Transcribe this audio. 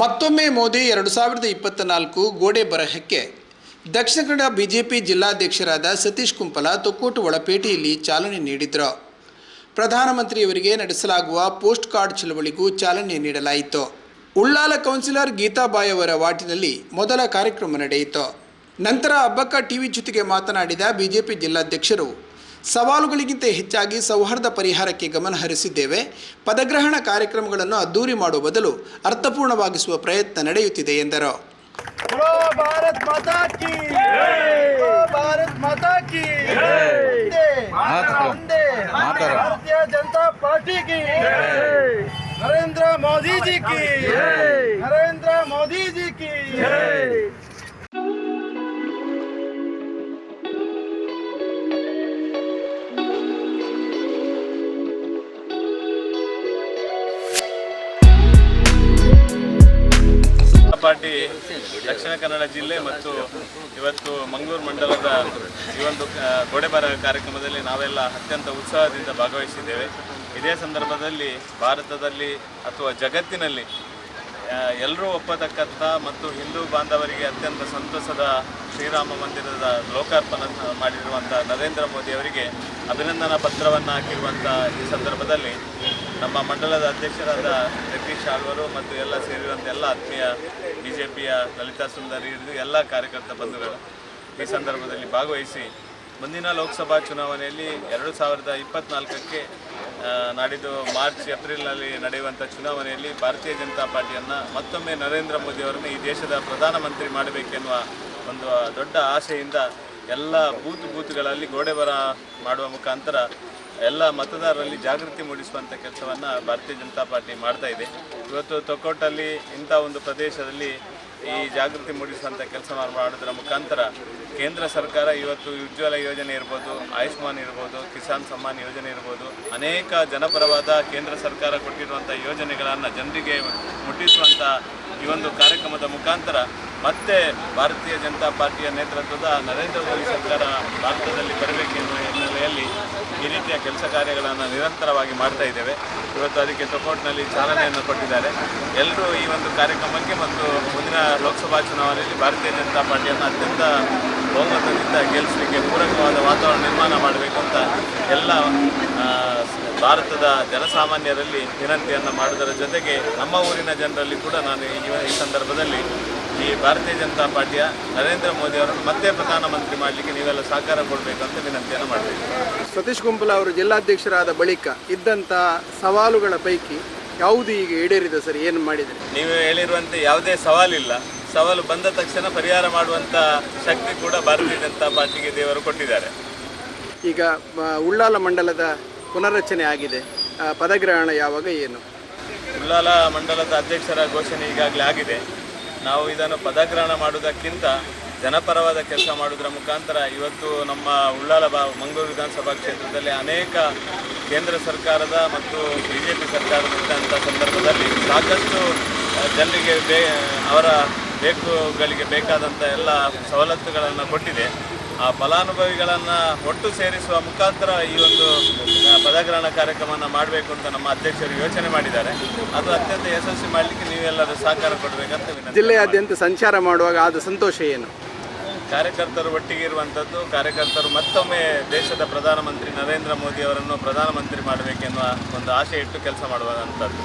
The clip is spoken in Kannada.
ಮತ್ತೊಮ್ಮೆ ಮೋದಿ ಎರಡು ಸಾವಿರದ ಇಪ್ಪತ್ತ ನಾಲ್ಕು ಗೋಡೆ ಬರಹಕ್ಕೆ ದಕ್ಷಿಣ ಕನ್ನಡ ಬಿಜೆಪಿ ಜಿಲ್ಲಾಧ್ಯಕ್ಷರಾದ ಸತೀಶ್ ಕುಂಪಲ ತೊಕ್ಕೋಟು ಒಳಪೇಟೆಯಲ್ಲಿ ಚಾಲನೆ ನೀಡಿದರು. ಪ್ರಧಾನಮಂತ್ರಿಯವರಿಗೆ ನಡೆಸಲಾಗುವ ಪೋಸ್ಟ್ ಕಾರ್ಡ್ ಚಳವಳಿಗೂ ಚಾಲನೆ ನೀಡಲಾಯಿತು. ಉಳ್ಳಾಲ ಕೌನ್ಸಿಲರ್ ಗೀತಾಬಾಯಿ ಅವರ ವಾಟಿನಲ್ಲಿ ಮೊದಲ ಕಾರ್ಯಕ್ರಮ ನಡೆಯಿತು. ನಂತರ ಅಬ್ಬಕ್ಕ ಟಿವಿ ಜೊತೆಗೆ ಮಾತನಾಡಿದ ಬಿಜೆಪಿ ಜಿಲ್ಲಾಧ್ಯಕ್ಷರು ಸವಾಲುಗಳಿಗಿಂತ ಹೆಚ್ಚಾಗಿ ಸೌಹಾರ್ದ ಪರಿಹಾರಕ್ಕೆ ಗಮನ ಹರಿಸಿದ್ದೇವೆ. ಪದಗ್ರಹಣ ಕಾರ್ಯಕ್ರಮಗಳನ್ನು ಅದ್ದೂರಿ ಮಾಡುವ ಬದಲು ಅರ್ಥಪೂರ್ಣವಾಗಿಸುವ ಪ್ರಯತ್ನ ನಡೆಯುತ್ತಿದೆ ಎಂದರು. ಜನತಾ ಪಾರ್ಟಿ ನರೇಂದ್ರ ಮೋದಿ ನರೇಂದ್ರ ಮೋದಿ ಪಾರ್ಟಿ ದಕ್ಷಿಣ ಕನ್ನಡ ಜಿಲ್ಲೆ ಮತ್ತು ಇವತ್ತು ಮಂಗಳೂರು ಮಂಡಲದ ಈ ಒಂದು ಗೋಡೆ ಗೋಡೆಬರ ಕಾರ್ಯಕ್ರಮದಲ್ಲಿ ನಾವೆಲ್ಲ ಅತ್ಯಂತ ಉತ್ಸಾಹದಿಂದ ಭಾಗವಹಿಸಿದ್ದೇವೆ. ಇದೇ ಸಂದರ್ಭದಲ್ಲಿ ಭಾರತದಲ್ಲಿ ಅಥವಾ ಜಗತ್ತಿನಲ್ಲಿ ಎಲ್ಲರೂ ಒಪ್ಪತಕ್ಕಂಥ ಮತ್ತು ಹಿಂದೂ ಬಾಂಧವರಿಗೆ ಅತ್ಯಂತ ಸಂತಸದ ಶ್ರೀರಾಮ ಮಂದಿರದ ಲೋಕಾರ್ಪಣ ಮಾಡಿರುವಂಥ ನರೇಂದ್ರ ಮೋದಿ ಅವರಿಗೆ ಅಭಿನಂದನಾ ಪತ್ರವನ್ನು ಹಾಕಿರುವಂಥ ಈ ಸಂದರ್ಭದಲ್ಲಿ ನಮ್ಮ ಮಂಡಲದ ಅಧ್ಯಕ್ಷರಾದ ಜಗದೀಶ್ ಆಳ್ವರು ಮತ್ತು ಎಲ್ಲ ಸೇರಿರುವಂಥ ಎಲ್ಲ ಆತ್ಮೀಯ ಬಿ ಜೆ ಪಿಯ ಲಲಿತಾ ಸುಂದರಿ ಹಿಡಿದು ಎಲ್ಲ ಕಾರ್ಯಕರ್ತ ಬಂಧುಗಳು ಈ ಸಂದರ್ಭದಲ್ಲಿ ಭಾಗವಹಿಸಿ ಮುಂದಿನ ಲೋಕಸಭಾ ಚುನಾವಣೆಯಲ್ಲಿ ಎರಡು ಸಾವಿರದ ಇಪ್ಪತ್ನಾಲ್ಕಕ್ಕೆ ಆ, ನಾಡಿದ್ದು ಮಾರ್ಚ್ ಏಪ್ರಿಲ್ನಲ್ಲಿ ನಡೆಯುವಂಥ ಚುನಾವಣೆಯಲ್ಲಿ ಭಾರತೀಯ ಜನತಾ ಪಾರ್ಟಿಯನ್ನು ಮತ್ತೊಮ್ಮೆ ನರೇಂದ್ರ ಮೋದಿ ಅವರನ್ನು ಈ ದೇಶದ ಪ್ರಧಾನಮಂತ್ರಿ ಮಾಡಬೇಕೆನ್ನುವ ಒಂದು ದೊಡ್ಡ ಆಸೆಯಿಂದ ಎಲ್ಲ ಬೂತ್ ಬೂತ್ಗಳಲ್ಲಿ ಗೋಡೆ ಬರ ಮಾಡುವ ಮುಖಾಂತರ ಎಲ್ಲ ಮತದಾರರಲ್ಲಿ ಜಾಗೃತಿ ಮೂಡಿಸುವಂಥ ಕೆಲಸವನ್ನು ಭಾರತೀಯ ಜನತಾ ಪಾರ್ಟಿ ಮಾಡ್ತಾ ಇದೆ. ಇವತ್ತು ತೊಕ್ಕೋಟಲ್ಲಿ ಇಂಥ ಒಂದು ಪ್ರದೇಶದಲ್ಲಿ ಈ ಜಾಗೃತಿ ಮೂಡಿಸುವಂಥ ಕೆಲಸ ಮಾಡೋದರ ಮುಖಾಂತರ ಕೇಂದ್ರ ಸರ್ಕಾರ ಇವತ್ತು ಉಜ್ವಲ ಯೋಜನೆ ಇರ್ಬೋದು, ಆಯುಷ್ಮಾನ್ ಇರ್ಬೋದು, ಕಿಸಾನ್ ಸಮ್ಮಾನ್ ಯೋಜನೆ ಇರ್ಬೋದು, ಅನೇಕ ಜನಪರವಾದ ಕೇಂದ್ರ ಸರ್ಕಾರ ಕೊಟ್ಟಿರುವಂಥ ಯೋಜನೆಗಳನ್ನು ಜನರಿಗೆ ಮುಟ್ಟಿಸುವಂಥ ಈ ಒಂದು ಕಾರ್ಯಕ್ರಮದ ಮುಖಾಂತರ ಮತ್ತೆ ಭಾರತೀಯ ಜನತಾ ಪಾರ್ಟಿಯ ನೇತೃತ್ವದ ನರೇಂದ್ರ ಮೋದಿ ಸರ್ಕಾರ ಭಾರತದಲ್ಲಿ ಬರಬೇಕೆನ್ನುವ ಹಿನ್ನೆಲೆಯಲ್ಲಿ ಈ ರೀತಿಯ ಕೆಲಸ ಕಾರ್ಯಗಳನ್ನು ನಿರಂತರವಾಗಿ ಮಾಡ್ತಾ ಇದ್ದೇವೆ. ಇವತ್ತು ಅದಕ್ಕೆ ಸಪೋರ್ಟ್ನಲ್ಲಿ ಚಾಲನೆಯನ್ನು ಕೊಟ್ಟಿದ್ದಾರೆ. ಎಲ್ಲರೂ ಈ ಒಂದು ಕಾರ್ಯಕ್ರಮಕ್ಕೆ ಮತ್ತು ಮುಂದಿನ ಲೋಕಸಭಾ ಚುನಾವಣೆಯಲ್ಲಿ ಭಾರತೀಯ ಜನತಾ ಪಾರ್ಟಿಯನ್ನು ಅತ್ಯಂತ ಬಹುಮತದಿಂದ ಗೆಲ್ಲಿಸಲಿಕ್ಕೆ ಪೂರಕವಾದ ವಾತಾವರಣ ನಿರ್ಮಾಣ ಮಾಡಬೇಕು ಅಂತ ಎಲ್ಲ ಭಾರತದ ಜನಸಾಮಾನ್ಯರಲ್ಲಿ ವಿನಂತಿಯನ್ನು ಮಾಡುವುದರ ಜೊತೆಗೆ ನಮ್ಮ ಊರಿನ ಜನರಲ್ಲಿ ಕೂಡ ನಾನು ಈ ಈ ಸಂದರ್ಭದಲ್ಲಿ ಈ ಭಾರತೀಯ ಜನತಾ ಪಾರ್ಟಿಯ ನರೇಂದ್ರ ಮೋದಿ ಅವರನ್ನು ಮತ್ತೆ ಪ್ರಧಾನಮಂತ್ರಿ ಮಾಡಲಿಕ್ಕೆ ನೀವೆಲ್ಲ ಸಹಕಾರ ಕೊಡಬೇಕು ಅಂತ ವಿನಂತಿಯನ್ನು ಮಾಡಬೇಕು ಸತೀಶ್ ಕುಂಪಲ ಅವರು ಜಿಲ್ಲಾಧ್ಯಕ್ಷರಾದ ಬಳಿಕ ಇದ್ದಂಥ ಸವಾಲುಗಳ ಪೈಕಿ ಯಾವುದು ಈಗ ಈಡೇರಿದೆ ಸರ್? ಏನು ಮಾಡಿದರೆ? ನೀವು ಹೇಳಿರುವಂತೆ ಯಾವುದೇ ಸವಾಲಿಲ್ಲ. ಸವಾಲು ಬಂದ ತಕ್ಷಣ ಪರಿಹಾರ ಮಾಡುವಂಥ ಶಕ್ತಿ ಕೂಡ ಭಾರತೀಯ ಜನತಾ ಪಾರ್ಟಿಗೆ ದೇವರು ಕೊಟ್ಟಿದ್ದಾರೆ. ಈಗ ಉಳ್ಳಾಲ ಮಂಡಲದ ಪುನರ್ರಚನೆ ಆಗಿದೆ. ಪದಗ್ರಹಣ ಯಾವಾಗ ಏನು? ಉಳ್ಳಾಲ ಮಂಡಲದ ಅಧ್ಯಕ್ಷರ ಘೋಷಣೆ ಈಗಾಗಲೇ ಆಗಿದೆ. ನಾವು ಇದನ್ನು ಪದಗ್ರಹಣ ಮಾಡುವುದಕ್ಕಿಂತ ಜನಪರವಾದ ಕೆಲಸ ಮಾಡುವುದರ ಮುಖಾಂತರ ಇವತ್ತು ನಮ್ಮ ಉಳ್ಳಾಲ ಬಾ ಮಂಗಳೂರು ವಿಧಾನಸಭಾ ಕ್ಷೇತ್ರದಲ್ಲಿ ಅನೇಕ ಕೇಂದ್ರ ಸರ್ಕಾರದ ಮತ್ತು ಬಿ ಜೆ ಪಿ ಸರ್ಕಾರದ ಇದ್ದಂಥ ಸಂದರ್ಭದಲ್ಲಿ ಸಾಕಷ್ಟು ಜನರಿಗೆ ಅವರ ಬೇಕುಗಳಿಗೆ ಬೇಕಾದಂಥ ಎಲ್ಲ ಸವಲತ್ತುಗಳನ್ನು ಕೊಟ್ಟಿದೆ. ಆ ಫಲಾನುಭವಿಗಳನ್ನು ಒಟ್ಟು ಸೇರಿಸುವ ಮುಖಾಂತರ ಈ ಒಂದು ಪದಗ್ರಹಣ ಕಾರ್ಯಕ್ರಮವನ್ನು ಮಾಡಬೇಕು ಅಂತ ನಮ್ಮ ಅಧ್ಯಕ್ಷರು ಯೋಚನೆ ಮಾಡಿದ್ದಾರೆ. ಅದು ಅತ್ಯಂತ ಯಶಸ್ವಿ ಮಾಡಲಿಕ್ಕೆ ನೀವೆಲ್ಲರೂ ಸಹಕಾರ ಕೊಡಬೇಕಂತ ವಿನಂತಿ ಜಿಲ್ಲೆಯಾದ್ಯಂತ ಸಂಚಾರ ಮಾಡುವಾಗ ಆದ ಸಂತೋಷ ಏನು? ಕಾರ್ಯಕರ್ತರು ಒಟ್ಟಿಗೆ ಇರುವಂಥದ್ದು ಕಾರ್ಯಕರ್ತರು ಮತ್ತೊಮ್ಮೆ ದೇಶದ ಪ್ರಧಾನಮಂತ್ರಿ ನರೇಂದ್ರ ಮೋದಿ ಅವರನ್ನು ಪ್ರಧಾನಮಂತ್ರಿ ಮಾಡಬೇಕೆನ್ನುವ ಒಂದು ಆಶೆ ಇಟ್ಟು ಕೆಲಸ ಮಾಡುವಂಥದ್ದು